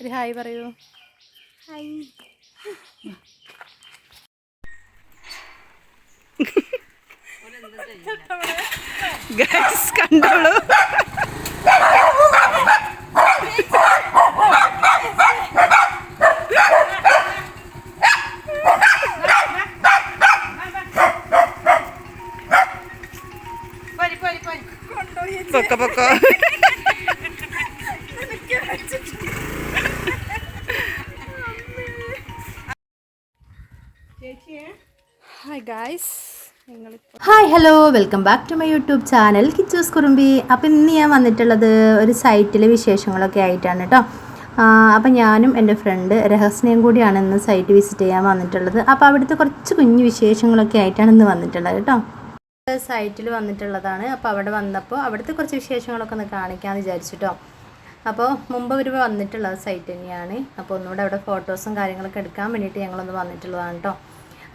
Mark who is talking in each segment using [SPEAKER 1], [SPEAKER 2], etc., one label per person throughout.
[SPEAKER 1] ഒരു ഹായ് പറയൂ.
[SPEAKER 2] Hi.
[SPEAKER 1] Guys കണ്ടോളൂ. പൊക്ക പൊക്കോ. ഹായ് നിങ്ങളിപ്പോൾ
[SPEAKER 2] hi hello welcome back to my YouTube channel Kichus Kurumbi അപ്പോൾ ഇന്ന് ഞാൻ വന്നിട്ടുള്ളത് ഒരു സൈറ്റിലെ വിശേഷങ്ങളൊക്കെ ആയിട്ടാണ് കേട്ടോ അപ്പം ഞാനും എന്റെ ഫ്രണ്ട് രഹസ്യം കൂടിയാണ് ഇന്ന് സൈറ്റ് വിസിറ്റ് ചെയ്യാൻ വന്നിട്ടുള്ളത്. അപ്പോൾ അവിടുത്തെ കുറച്ച് കുഞ്ഞു വിശേഷങ്ങളൊക്കെ ആയിട്ടാണ് ഇന്ന് വന്നിട്ടുള്ളത് കേട്ടോ സൈറ്റിൽ വന്നിട്ടുള്ളതാണ്. അപ്പോൾ അവിടെ വന്നപ്പോൾ അവിടുത്തെ കുറച്ച് വിശേഷങ്ങളൊക്കെ ഒന്ന് കാണിക്കാമെന്ന് വിചാരിച്ചിട്ടോ അപ്പോൾ മുമ്പ് ഇവർ വന്നിട്ടുള്ളത് സൈറ്റ് തന്നെയാണ്. അപ്പോൾ ഒന്നുകൂടെ അവിടെ ഫോട്ടോസും കാര്യങ്ങളൊക്കെ എടുക്കാൻ വേണ്ടിയിട്ട് ഞങ്ങളൊന്ന് വന്നിട്ടുള്ളതാണ് കേട്ടോ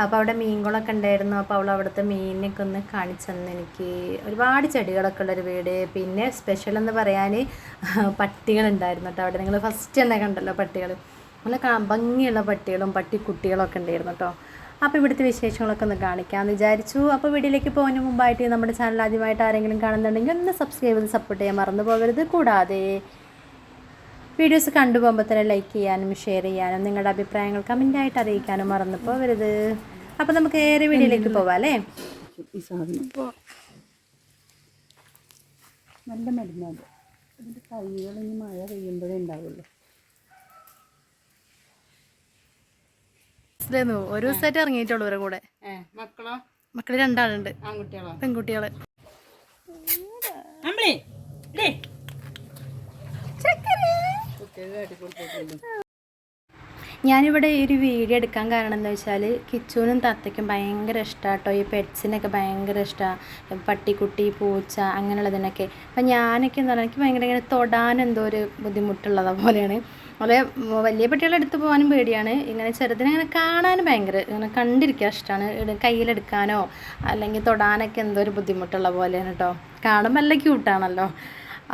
[SPEAKER 2] അപ്പോൾ അവിടെ മീൻകുളമൊക്കെ ഉണ്ടായിരുന്നു. അപ്പോൾ അവൾ അവിടുത്തെ മീനിനൊക്കെ ഒന്ന് കാണിച്ചെന്ന്. എനിക്ക് ഒരുപാട് ചെടികളൊക്കെ ഉള്ളൊരു വീട്. പിന്നെ സ്പെഷ്യൽ എന്ന് പറയാൻ പട്ടികളുണ്ടായിരുന്നു കേട്ടോ. അവിടെ നിങ്ങൾ ഫസ്റ്റ് തന്നെ കണ്ടല്ലോ പട്ടികൾ നല്ല ഭംഗിയുള്ള പട്ടികളും പട്ടിക്കുട്ടികളൊക്കെ ഉണ്ടായിരുന്നു കേട്ടോ. അപ്പോൾ ഇവിടുത്തെ വിശേഷങ്ങളൊക്കെ ഒന്ന് കാണിക്കാമെന്ന് വിചാരിച്ചു. അപ്പോൾ വീഡിയോയിലേക്ക് പോകുന്നതിന് മുമ്പായിട്ട് നമ്മുടെ ചാനൽ ആദ്യമായിട്ട് ആരെങ്കിലും കാണുന്നുണ്ടെങ്കിൽ ഒന്ന് സബ്സ്ക്രൈബ് ചെയ്ത് സപ്പോർട്ട് ചെയ്യാൻ മറന്നു പോകരുത്. കൂടാതെ വീഡിയോസ് കണ്ടുപോകുമ്പോൾ തന്നെ ലൈക്ക് ചെയ്യാനും ഷെയർ ചെയ്യാനും നിങ്ങളുടെ അഭിപ്രായങ്ങൾ കമന്റായിട്ട് അറിയിക്കാനും മറന്നു പോകരുത്. അപ്പോൾ നമുക്ക് ഏറെ വീഡിയോയിലേക്ക് പോവാം അല്ലേ
[SPEAKER 3] ഈ സാധനം നല്ല മരുന്നാണ്. ഇതിന്റെ കൈകൾ ഇനി മഴ പെയ്യുമ്പോഴേ ഉണ്ടാവുള്ളൂ.
[SPEAKER 1] ഒരു ദിവസമായിട്ട് ഇറങ്ങിയിട്ടുള്ളൂ ഇവരെ കൂടെ.
[SPEAKER 3] ഏ മക്കളോ?
[SPEAKER 1] രണ്ടാളുണ്ട്. പെൺകുട്ടികൾ.
[SPEAKER 3] കാട്ടിക്കൊടുത്തിട്ടുണ്ട്
[SPEAKER 2] ഞാനിവിടെ ഈ ഒരു വീഡിയോ എടുക്കാൻ കാരണം എന്താ വെച്ചാൽ കിച്ചുവിനും തത്തയ്ക്കും ഭയങ്കര ഇഷ്ടമാണ് കേട്ടോ ഈ പെറ്റ്സിനൊക്കെ ഭയങ്കര ഇഷ്ടമാണ് പട്ടിക്കുട്ടി പൂച്ച അങ്ങനെയുള്ളതിനൊക്കെ. അപ്പം ഞാനൊക്കെ എന്താ പറയുക എനിക്ക് ഭയങ്കര ഇങ്ങനെ തൊടാൻ എന്തോ ഒരു ബുദ്ധിമുട്ടുള്ളത് പോലെയാണ്. അതെ വലിയ പട്ടികളെ പോകാനും പേടിയാണ്. ഇങ്ങനെ ചെറുതിനെ ഇങ്ങനെ ഭയങ്കര ഇങ്ങനെ കണ്ടിരിക്കാൻ ഇഷ്ടമാണ് കയ്യിലെടുക്കാനോ അല്ലെങ്കിൽ തൊടാനൊക്കെ എന്തോ ഒരു ബുദ്ധിമുട്ടുള്ള പോലെയാണ് കേട്ടോ കാണുമ്പോൾ നല്ല ക്യൂട്ടാണല്ലോ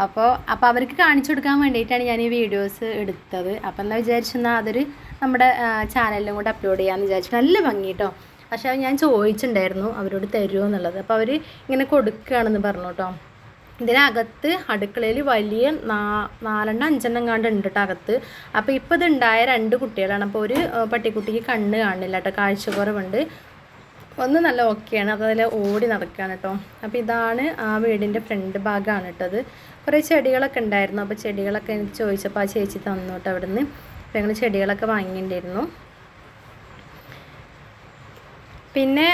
[SPEAKER 2] അപ്പോൾ അപ്പോൾ അവർക്ക് കാണിച്ചു കൊടുക്കാൻ വേണ്ടിയിട്ടാണ് ഞാൻ ഈ വീഡിയോസ് എടുത്തത്. അപ്പം എന്താ വിചാരിച്ചെന്നാൽ അതൊരു നമ്മുടെ ചാനലിലും കൂടെ അപ്ലോഡ് ചെയ്യാമെന്ന് വിചാരിച്ചു. നല്ല ഭംഗി കേട്ടോ പക്ഷേ ഞാൻ ചോദിച്ചിട്ടുണ്ടായിരുന്നു അവരോട് തരുമോ എന്നുള്ളത്. അപ്പോൾ അവർ ഇങ്ങനെ കൊടുക്കുകയാണെന്ന് പറഞ്ഞു കേട്ടോ. ഇതിനകത്ത് അടുക്കളയിൽ വലിയ നാ നാലെണ്ണം അഞ്ചെണ്ണം കണ്ട് ഉണ്ട് കേട്ടോ അകത്ത്. അപ്പോൾ ഇപ്പോൾ ഇതുണ്ടായ രണ്ട് കുട്ടികളാണ്. അപ്പോൾ ഒരു പട്ടിക്കുട്ടിക്ക് കണ്ണ് കാണില്ല കേട്ടോ. കാഴ്ചക്കുറവുണ്ട്. ഒന്ന് നല്ല ഓക്കെയാണ്. അപ്പോൾ അതിൽ ഓടി നടക്കുകയാണ് കേട്ടോ അപ്പോൾ ഇതാണ് ആ വീടിന്റെ ഫ്രണ്ട് ഭാഗമാണ് അത്. കുറേ ചെടികളൊക്കെ ഉണ്ടായിരുന്നു. അപ്പോൾ ചെടികളൊക്കെ എനിക്ക് ചോദിച്ചപ്പോൾ ആ ചേച്ചി തന്നു കേട്ടോ അവിടെ നിന്ന് അപ്പോൾ ഞങ്ങൾ ചെടികളൊക്കെ വാങ്ങിയിട്ടുണ്ടായിരുന്നു. പിന്നെ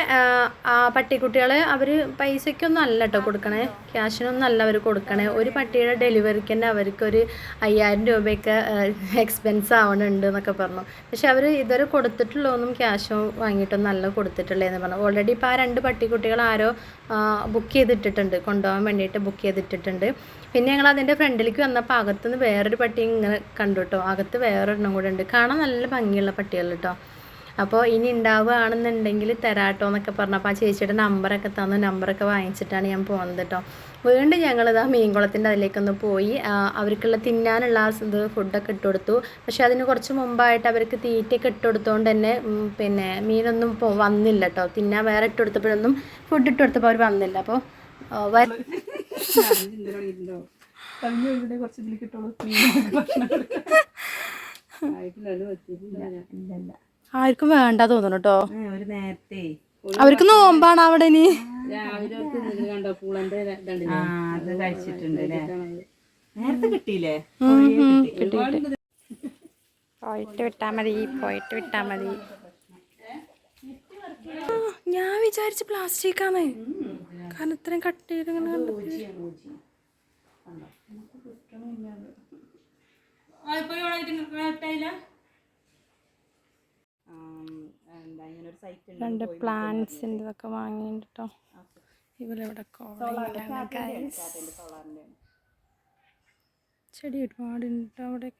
[SPEAKER 2] പട്ടിക്കുട്ടികൾ അവർ പൈസയ്ക്കൊന്നും അല്ല കേട്ടോ കൊടുക്കണേ. ക്യാഷിനൊന്നും അല്ല അവർ കൊടുക്കണേ. ഒരു പട്ടിയുടെ ഡെലിവറിക്ക് തന്നെ അവർക്കൊരു അയ്യായിരം രൂപയൊക്കെ എക്സ്പെൻസ് ആവണുണ്ട് എന്നൊക്കെ പറഞ്ഞു. പക്ഷെ അവർ ഇതുവരെ കൊടുത്തിട്ടുള്ളതൊന്നും ക്യാഷ് വാങ്ങിയിട്ടൊന്നും അല്ല കൊടുത്തിട്ടുള്ളതെന്ന് പറഞ്ഞു. ഓൾറെഡി ഇപ്പോൾ ആ രണ്ട് പട്ടിക്കുട്ടികൾ ആരോ ബുക്ക് ചെയ്തിട്ടിട്ടുണ്ട്. കൊണ്ടുപോകാൻ വേണ്ടിയിട്ട് ബുക്ക് ചെയ്തിട്ടിട്ടുണ്ട്. പിന്നെ ഞങ്ങൾ അതിന്റെ ഫ്രണ്ടിലേക്ക് വന്നപ്പോൾ അകത്തുനിന്ന് വേറൊരു പട്ടി ഇങ്ങനെ കണ്ടു കേട്ടോ അകത്ത് വേറൊരെണ്ണം കൂടെ ഉണ്ട്. കാണാൻ നല്ല ഭംഗിയുള്ള പട്ടികൾ കേട്ടോ അപ്പോൾ ഇനി ഉണ്ടാവുകയാണെന്നുണ്ടെങ്കിൽ തരാട്ടോ എന്നൊക്കെ പറഞ്ഞപ്പോൾ ആ ചേച്ചിയുടെ നമ്പറൊക്കെ തന്നു. നമ്പറൊക്കെ വാങ്ങിച്ചിട്ടാണ് ഞാൻ പോകുന്നത് കേട്ടോ വീണ്ടും ഞങ്ങളിതാ മീൻകുളത്തിന്റെ അതിലേക്കൊന്ന് പോയി. അവർക്കുള്ള തിന്നാനുള്ള ആ ഇത് ഫുഡൊക്കെ ഇട്ട് കൊടുത്തു. പക്ഷെ അതിന് കുറച്ച് മുമ്പായിട്ട് അവർക്ക് തീറ്റയൊക്കെ ഇട്ട് തന്നെ പിന്നെ മീനൊന്നും പോ വന്നില്ല കേട്ടോ തിന്നാൻ വേറെ ഇട്ട് കൊടുത്തപ്പോഴൊന്നും ഫുഡ് ഇട്ട് കൊടുത്തപ്പോൾ അവർ വന്നില്ല. അപ്പോൾ
[SPEAKER 3] കുറച്ച് ഇതിൽ കിട്ടുള്ളൂ
[SPEAKER 1] ആർക്കും വേണ്ട തോന്നുന്നു കേട്ടോ
[SPEAKER 3] ഒരു നേരത്തെ.
[SPEAKER 1] അവർക്ക് നോമ്പാണ് അവിടെ ഇനി.
[SPEAKER 3] കണ്ടോ അത് കഴിച്ചിട്ടുണ്ട് നേരത്തെ കിട്ടിയില്ലേ?
[SPEAKER 1] പോയിട്ട് വിട്ടാ മതി പോയിട്ട് വിട്ടാ മതി. ഞാൻ വിചാരിച്ച് പ്ലാസ്റ്റിക് ആണ് കാരണം ഇത്രയും കട്ട് ചെയ്ത് ഇങ്ങനെ കണ്ടപ്പോ-
[SPEAKER 3] എന്താ ഇങ്ങനെ ഒരു സൈറ്റ്
[SPEAKER 1] രണ്ട് പ്ലാന്റ്സിന്റെ ഇതൊക്കെ വാങ്ങിയിട്ടുണ്ട് കേട്ടോ ഇവരിവിടെ guys. ചെടി ഒരുപാടുണ്ട് ട്ടോ അവിടെയൊക്കെ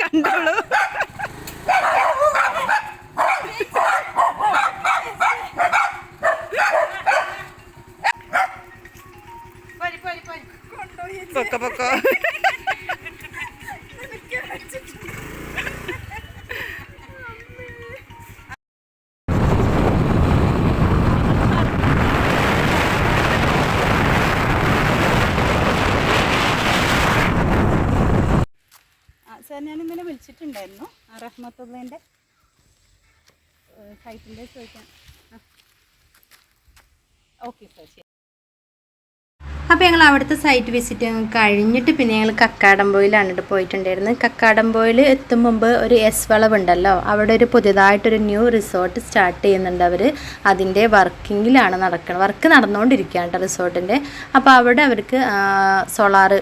[SPEAKER 1] കണ്ടോളൂ.
[SPEAKER 3] പരി പരി
[SPEAKER 1] പൊക്ക പൊക്കോ.
[SPEAKER 3] വിളിച്ചിട്ടുണ്ടായിരുന്നു ആ റഹ്മത്തുള്ളേന്റെ സൈറ്റിന്റെ ചോദിക്കാൻ. ഓക്കെ സാർ ശരി.
[SPEAKER 2] അപ്പോൾ ഞങ്ങൾ അവിടുത്തെ സൈറ്റ് വിസിറ്റ് കഴിഞ്ഞിട്ട് പിന്നെ ഞങ്ങൾ കക്കാടംപോയിലാണ് കേട്ടോ പോയിട്ടുണ്ടായിരുന്നത്. കക്കാടംപോയിൽ എത്തും മുമ്പ് ഒരു എസ് വളവുണ്ടല്ലോ. അവിടെ ഒരു പുതിയതായിട്ടൊരു ന്യൂ റിസോർട്ട് സ്റ്റാർട്ട് ചെയ്യുന്നുണ്ട് അവർ അതിന്റെ വർക്കിങ്ങിലാണ് നടക്കുന്നത് വർക്ക് നടന്നുകൊണ്ടിരിക്കുകയാണ് കേട്ടോ റിസോർട്ടിന്റെ അപ്പോൾ അവിടെ അവർക്ക് സോളാർ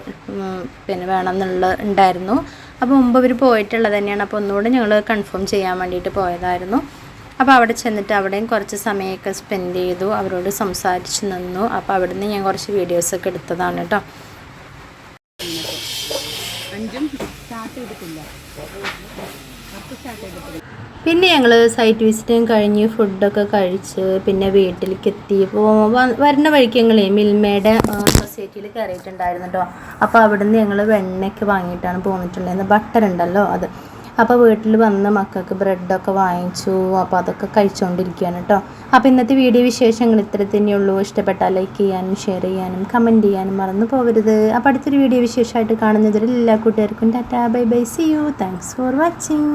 [SPEAKER 2] പിന്നെ വേണമെന്നുള്ള ഉണ്ടായിരുന്നു. അപ്പോൾ മുമ്പ് അവർ പോയിട്ടുള്ളത് തന്നെയാണ്. അപ്പോൾ ഒന്നുകൂടെ ഞങ്ങൾ കൺഫേം ചെയ്യാൻ വേണ്ടിയിട്ട് പോയതായിരുന്നു. അപ്പോൾ അവിടെ ചെന്നിട്ട് അവിടെയും കുറച്ച് സമയമൊക്കെ സ്പെൻഡ് ചെയ്തു. അവരോട് സംസാരിച്ച് നിന്നു. അപ്പോൾ അവിടുന്ന് ഞാൻ കുറച്ച് വീഡിയോസൊക്കെ എടുത്തതാണ് കേട്ടോ. പിന്നെ ഞങ്ങൾ സൈറ്റ് വിസിറ്റും കഴിഞ്ഞ് ഫുഡൊക്കെ കഴിച്ച് പിന്നെ വീട്ടിലേക്ക് എത്തി. വരുന്ന വഴിക്ക് ഞങ്ങൾ മിൽമയുടെ സൊസൈറ്റിയിൽ കയറിയിട്ടുണ്ടായിരുന്നു കേട്ടോ അപ്പോൾ അവിടുന്ന് ഞങ്ങൾ വെണ്ണയ്ക്ക് വാങ്ങിയിട്ടാണ് പോന്നിട്ടുണ്ടായിരുന്നത്. ബട്ടർ ഉണ്ടല്ലോ അത്. അപ്പോൾ വീട്ടിൽ വന്ന് മക്കൾക്ക് ബ്രെഡൊക്കെ വാങ്ങിച്ചു. അപ്പോൾ അതൊക്കെ കഴിച്ചുകൊണ്ടിരിക്കുകയാണ് കേട്ടോ അപ്പോൾ ഇന്നത്തെ വീഡിയോ വിശേഷങ്ങൾ ഇത്ര തന്നെയുള്ളൂ ഇഷ്ടപ്പെട്ടാൽ ലൈക്ക് ചെയ്യാനും ഷെയർ ചെയ്യാനും കമന്റ് ചെയ്യാനും മറന്നു പോകരുത് അപ്പോൾ അടുത്തൊരു വീഡിയോ വിശേഷമായിട്ട് കാണുന്നതിൽ എല്ലാ കൂട്ടുകാർക്കും tata. Bye bye. See you thanks for watching